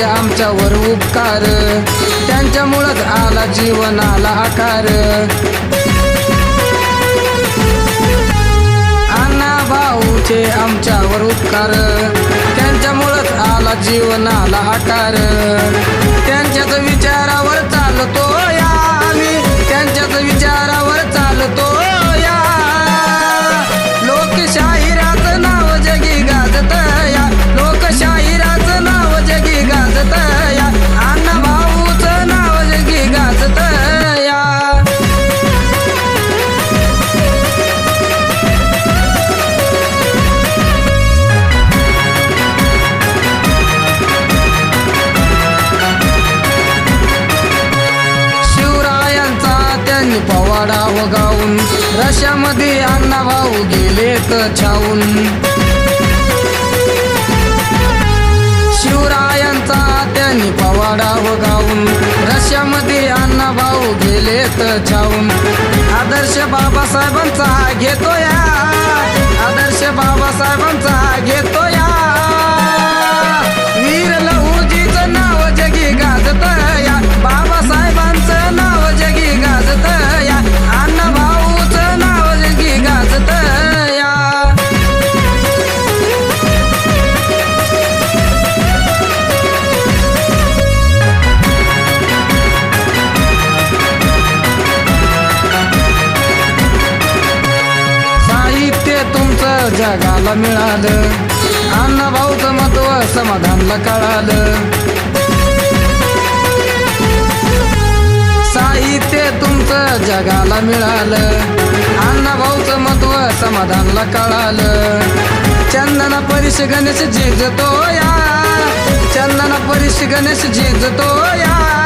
आमच्यावर उपकार त्यांच्यामुळंच आला जीवनाला आकार. अण्णा भाऊचे आमच्यावर उपकार त्यांच्यामुळंच आला जीवनाला आकार. त्यांच्याच विचारावर चालतो पवाडा वगावून रशामध्ये अण्णा भाऊ गेलेत छावून शिवरायांचा त्यांनी पवाडा वगावून रशामध्ये अण्णा भाऊ गेलेत छावून आदर्श बाबासाहेबांचा घेतो या आदर्श बाबासाहेबांचा घेतो. जगाला मिळालं. अण्णा भाऊचं महत्त्व समाधानला कळालं. साहित्य तुमचं जगाला मिळालं. अण्णा भाऊचं महत्त्व समाधानला कळालं. चंदना परिष गणेश झिजतो या चंदना परिष गणेश झिजतो या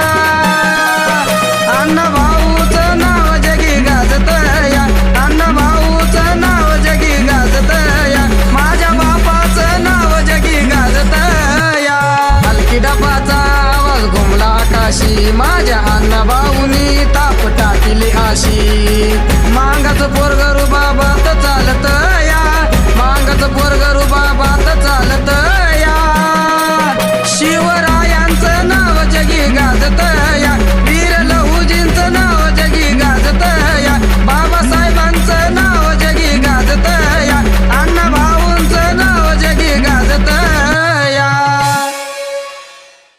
आशी माझ्या अण्णा भाऊनी ताप टाकली आशी मांगाच पोरगरू बाबा तर चालत.